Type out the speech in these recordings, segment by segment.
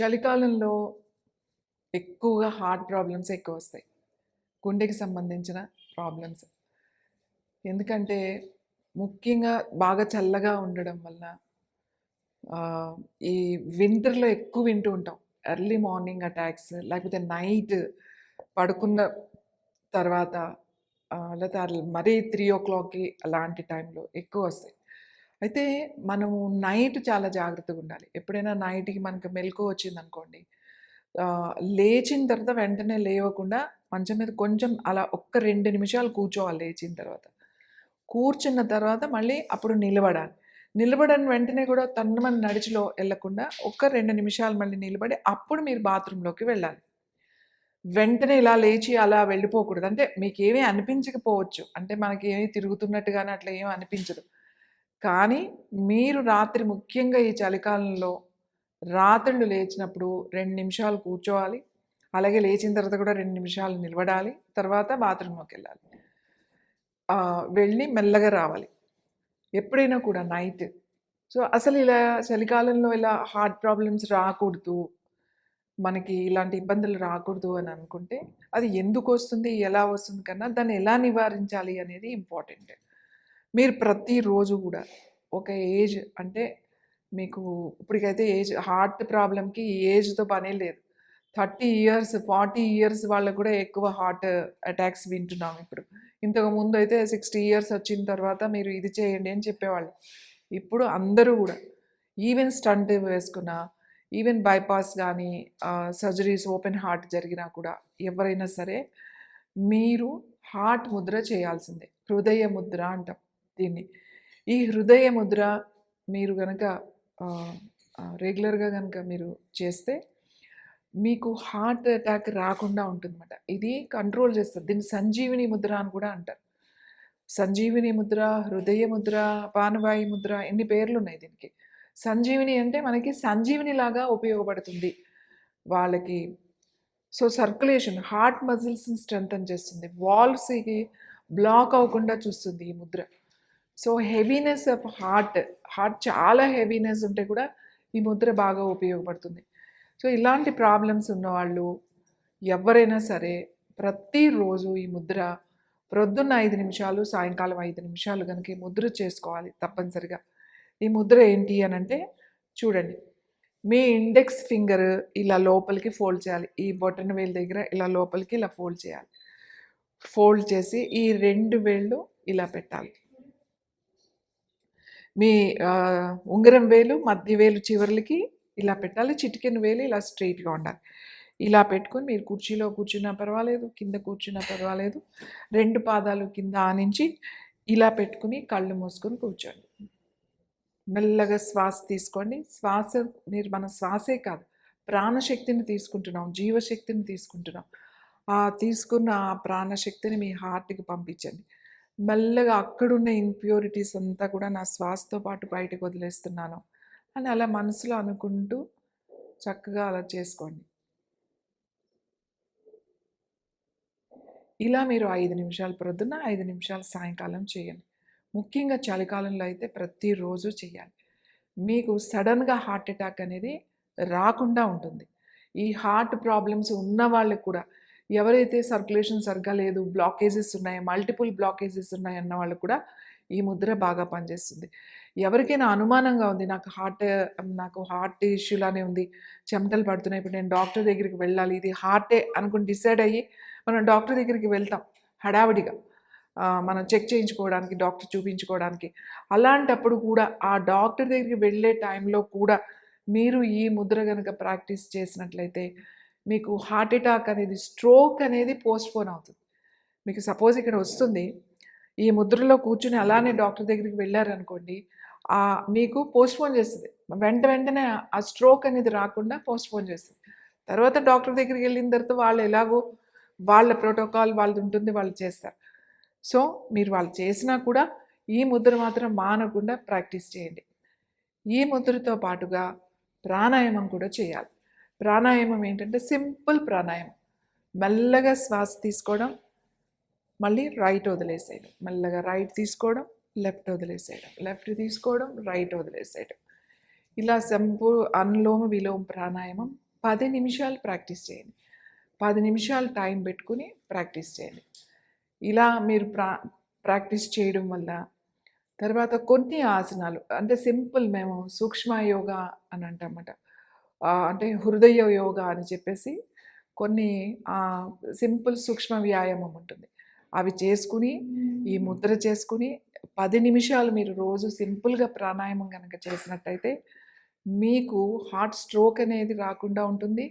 చలికాలంలో ఎక్కువగా heart problems ఎక్కువ వస్తాయి గుండెకి సంబంధించిన ప్రాబ్లమ్స్ ఎందుకంటే ముఖ్యంగా బాగా చల్లగా ఉండడం వల్ల ఈ వింటర్లో ఎక్కువ వింటూ ఉంటాం ఎర్లీ మార్నింగ్ అటాక్స్ లేకపోతే నైట్ పడుకున్న తర్వాత లేకపోతే మరీ త్రీ ఓ క్లాక్కి అలాంటి టైంలో ఎక్కువ వస్తాయి అయితే మనము నైట్ చాలా జాగ్రత్తగా ఉండాలి ఎప్పుడైనా నైట్కి మనకి మెలకు వచ్చిందనుకోండి లేచిన తర్వాత వెంటనే లేవకుండా మంచం మీద కొంచెం అలా ఒక్క రెండు నిమిషాలు కూర్చోవాలి లేచిన తర్వాత కూర్చున్న తర్వాత మళ్ళీ అప్పుడు నిలబడాలి నిలబడని వెంటనే కూడా మన నడిచిలో వెళ్లకుండా ఒక్క రెండు నిమిషాలు మళ్ళీ నిలబడి అప్పుడు మీరు బాత్రూంలోకి వెళ్ళాలి వెంటనే ఇలా లేచి అలా వెళ్ళిపోకూడదు అంటే మీకు ఏమీ అనిపించకపోవచ్చు అంటే మనకి ఏమీ కానీ అట్లా ఏమీ అనిపించదు కానీ మీరు రాత్రి ముఖ్యంగా ఈ చలికాలంలో రాత్రులు లేచినప్పుడు రెండు నిమిషాలు కూర్చోవాలి అలాగే లేచిన తర్వాత కూడా రెండు నిమిషాలు నిలబడాలి తర్వాత బాత్రూంలోకి వెళ్ళాలి వెళ్ళి మెల్లగా రావాలి ఎప్పుడైనా కూడా నైట్ సో అసలు ఇలా చలికాలంలో ఇలా హార్ట్ ప్రాబ్లమ్స్ రాకూడదు మనకి ఇలాంటి ఇబ్బందులు రాకూడదు అని అనుకుంటే అది ఎందుకు వస్తుంది ఎలా వస్తుంది కన్నా దాన్ని ఎలా నివారించాలి అనేది ఇంపార్టెంట్ మీరు ప్రతిరోజు కూడా ఒక ఏజ్ అంటే మీకు ఇప్పటికైతే ఏజ్ హార్ట్ ప్రాబ్లంకి ఏజ్తో పనే లేదు థర్టీ ఇయర్స్ ఫార్టీ ఇయర్స్ వాళ్ళకు కూడా ఎక్కువ హార్ట్ అటాక్స్ వింటున్నాం ఇప్పుడు ఇంతకు ముందు అయితే సిక్స్టీ ఇయర్స్ వచ్చిన తర్వాత మీరు ఇది చేయండి అని చెప్పేవాళ్ళు ఇప్పుడు అందరూ కూడా ఈవెన్ స్టంట్ వేసుకున్న ఈవెన్ బైపాస్ కానీ సర్జరీస్ ఓపెన్ హార్ట్ జరిగినా కూడా ఎవరైనా సరే మీరు హార్ట్ ముద్ర చేయాల్సిందే హృదయ ముద్ర అంటాం దీన్ని ఈ హృదయ ముద్ర మీరు కనుక రెగ్యులర్గా కనుక మీరు చేస్తే మీకు హార్ట్ అటాక్ రాకుండా ఉంటుందన్నమాట ఇది కంట్రోల్ చేస్తుంది దీన్ని సంజీవిని ముద్ర అని కూడా అంటారు సంజీవిని ముద్ర హృదయ ముద్ర పానవాయి ముద్ర ఎన్ని పేర్లు ఉన్నాయి దీనికి సంజీవిని అంటే మనకి సంజీవిని లాగా ఉపయోగపడుతుంది వాళ్ళకి సో సర్క్యులేషన్ హార్ట్ మజిల్స్ని స్ట్రెంగ్తన్ చేస్తుంది వాల్స్కి బ్లాక్ అవ్వకుండా చూస్తుంది ఈ Mudra so heaviness of heart heart చాలా హెవీనెస్ ఉంటే కూడా ఈ ముద్ర బాగా ఉపయోగపడుతుంది సో ఇలాంటి ప్రాబ్లమ్స్ ఉన్నవాళ్ళు ఎవరైనా సరే ప్రతిరోజు ఈ ముద్ర ప్రొద్దున్న ఐదు నిమిషాలు సాయంకాలం ఐదు నిమిషాలు కనుక ఈ ముద్ర చేసుకోవాలి తప్పనిసరిగా ఈ ముద్ర ఏంటి అని అంటే చూడండి మీ ఇండెక్స్ ఫింగర్ ఇలా లోపలికి ఫోల్డ్ చేయాలి ఈ బొటన్ వేలు దగ్గర ఇలా లోపలికి ఇలా ఫోల్డ్ చేయాలి ఫోల్డ్ చేసి ఈ రెండు వేళ్ళు ఇలా పెట్టాలి మీ ఉంగరం వేలు మధ్య వేలు చివరికి ఇలా పెట్టాలి చిటికెన్ వేలు ఇలా స్ట్రైట్గా ఉండాలి ఇలా పెట్టుకొని మీరు కుర్చీలో కూర్చున్నా పర్వాలేదు కింద కూర్చున్నా పర్వాలేదు రెండు పాదాలు కింద ఆనించి ఇలా పెట్టుకుని కళ్ళు మూసుకొని కూర్చోండి మెల్లగా శ్వాస తీసుకోండి శ్వాస మీరు మన శ్వాసే కాదు ప్రాణశక్తిని తీసుకుంటున్నాం జీవశక్తిని తీసుకుంటున్నాం ఆ తీసుకున్న ఆ ప్రాణశక్తిని మీ హార్ట్కి పంపించండి మెల్లగా అక్కడున్న ఇంప్యూరిటీస్ అంతా కూడా నా శ్వాసతో పాటు బయటకు వదిలేస్తున్నాను అని అలా మనసులో అనుకుంటూ చక్కగా అలా చేసుకోండి ఇలా మీరు ఐదు నిమిషాలు ప్రొద్దున ఐదు నిమిషాలు సాయంకాలం చేయండి ముఖ్యంగా చలికాలంలో అయితే ప్రతిరోజు చేయాలి మీకు సడన్గా హార్ట్ అటాక్ అనేది రాకుండా ఉంటుంది ఈ హార్ట్ ప్రాబ్లమ్స్ ఉన్న వాళ్ళకు కూడా ఎవరైతే సర్క్యులేషన్ సరిగ్గా లేదు బ్లాకేజెస్ ఉన్నాయి మల్టిపుల్ బ్లాకేజెస్ ఉన్నాయి అన్న వాళ్ళు కూడా ఈ ముద్ర బాగా పనిచేస్తుంది ఎవరికైనా అనుమానంగా ఉంది నాకు హార్ట్ నాకు హార్ట్ ఇష్యూలానే ఉంది చెమటలు పడుతున్నాయి ఇప్పుడు నేను డాక్టర్ దగ్గరికి వెళ్ళాలి ఇది హార్టే అనుకుని డిసైడ్ అయ్యి మనం డాక్టర్ దగ్గరికి వెళ్తాం హడావిడిగా మనం చెక్ చేయించుకోవడానికి డాక్టర్ చూపించుకోవడానికి అలాంటప్పుడు కూడా ఆ డాక్టర్ దగ్గరికి వెళ్ళే టైంలో కూడా మీరు ఈ ముద్ర కనుక ప్రాక్టీస్ చేసినట్లయితే మీకు హార్ట్ అటాక్ అనేది స్ట్రోక్ అనేది పోస్ట్పోన్ అవుతుంది మీకు సపోజ్ ఇక్కడ వస్తుంది ఈ ముద్రలో కూర్చుని అలానే డాక్టర్ దగ్గరికి వెళ్ళారనుకోండి మీకు పోస్ట్పోన్ చేస్తుంది వెంట వెంటనే ఆ స్ట్రోక్ అనేది రాకుండా పోస్ట్పోన్ చేస్తుంది తర్వాత డాక్టర్ దగ్గరికి వెళ్ళిన తర్వాత వాళ్ళు ఎలాగో వాళ్ళ ప్రోటోకాల్ వాళ్ళది ఉంటుంది వాళ్ళు చేస్తారు సో మీరు వాళ్ళు చేసినా కూడా ఈ ముద్ర మాత్రం మానకుండా ప్రాక్టీస్ చేయండి ఈ ముద్రతో పాటుగా ప్రాణాయామం కూడా చేయాలి ప్రాణాయామం ఏంటంటే సింపుల్ ప్రాణాయామం మెల్లగా శ్వాస తీసుకోవడం మళ్ళీ రైట్ వదిలేసేయడం మెల్లగా రైట్ తీసుకోవడం లెఫ్ట్ వదిలేసేయడం లెఫ్ట్ తీసుకోవడం రైట్ వదిలేసేయడం ఇలా సెంపు అనులోమ విలోమ ప్రాణాయామం పది నిమిషాలు ప్రాక్టీస్ చేయండి పది నిమిషాలు టైం పెట్టుకుని ప్రాక్టీస్ చేయండి ఇలా మీరు ప్రా ప్రాక్టీస్ చేయడం వల్ల తర్వాత కొన్ని ఆసనాలు అంటే సింపుల్ మేము సూక్ష్మ యోగా అని అంటామట అంటే హృదయ యోగా అని చెప్పేసి కొన్ని సింపుల్ సూక్ష్మ వ్యాయామం ఉంటుంది అవి చేసుకుని ఈ ముద్ర చేసుకుని పది నిమిషాలు మీరు రోజు సింపుల్గా ప్రాణాయామం కనుక చేసినట్టయితే మీకు హార్ట్ స్ట్రోక్ అనేది రాకుండా ఉంటుంది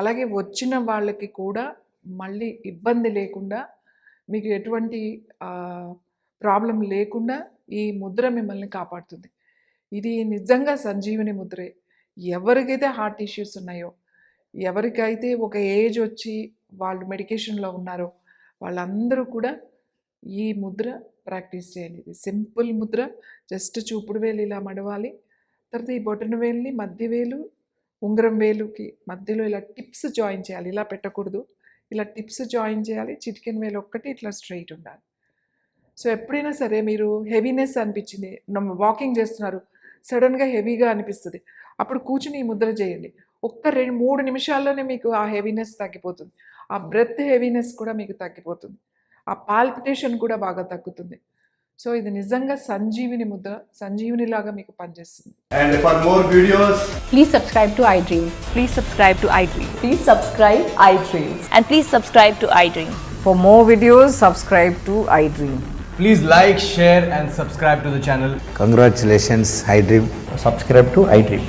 అలాగే వచ్చిన వాళ్ళకి కూడా మళ్ళీ ఇబ్బంది లేకుండా మీకు ఎటువంటి ప్రాబ్లం లేకుండా ఈ ముద్ర మిమ్మల్ని కాపాడుతుంది ఇది నిజంగా సంజీవిని ముద్రే ఎవరికైతే హార్ట్ ఇష్యూస్ ఉన్నాయో ఎవరికైతే ఒక ఏజ్ వచ్చి వాళ్ళు మెడికేషన్లో ఉన్నారో వాళ్ళందరూ కూడా ఈ ముద్ర ప్రాక్టీస్ చేయండి ఇది సింపుల్ ముద్ర జస్ట్ చూపుడు వేలు ఇలా మడవాలి తర్వాత ఈ బొటన వేలుని మధ్య వేలు ఉంగరం వేలుకి మధ్యలో ఇలా టిప్స్ జాయిన్ చేయాలి ఇలా పెట్టకూడదు ఇలా టిప్స్ జాయిన్ చేయాలి చిటికెన్ వేలు ఒక్కటి ఇట్లా స్ట్రైట్ ఉండాలి సో ఎప్పుడైనా సరే మీరు హెవీనెస్ అనిపించింది వాకింగ్ చేస్తున్నారు సడన్గా హెవీగా అనిపిస్తుంది అప్పుడు కూర్చుని ముద్ర చేయండి ఒక్క రెండు మూడు నిమిషాల్లోనే మీకు ఆ హెవీనెస్ తగ్గిపోతుంది ఆ బ్రెత్ హెవీనెస్ కూడా మీకు తగ్గిపోతుంది ఆ పాల్పిటేషన్ కూడా బాగా తగ్గుతుంది సో ఇది నిజంగా సంజీవిని ముద్ర సంజీవిని లాగా మీకు పనిచేస్తుంది and for more videos please subscribe to iDream please subscribe to iDream please subscribe iDream and please subscribe to iDream for more videos subscribe to iDream please like share and subscribe to the channel congratulations iDream subscribe to iDream